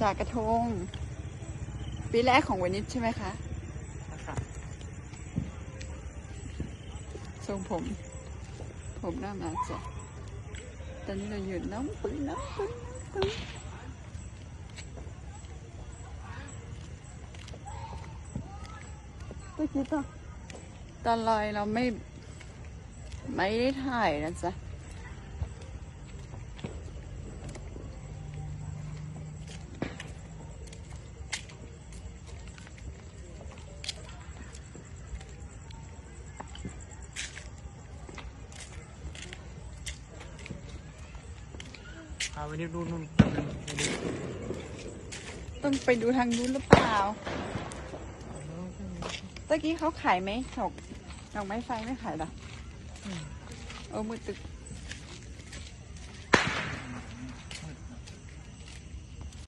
จากกระทง ปีแรกของวันนี้ใช่ไหมคะค่ะทรงผม ผมหน้ามาจ้ะตอนนี้เราอยู่น้ำปึ้งน้ำปึ้งน้ำปึ้งเมื่อกี้ตอนตอนลอยเราไม่ ไม่ได้ถ่ายนะจ๊ะ พาไปนี่ดูนู่นต้องไปดูทางนู้นหรือเปล่าตะกี้เขาขายไหมดอกดอกไม้ไฟไม่ขายหรอเออมือตึก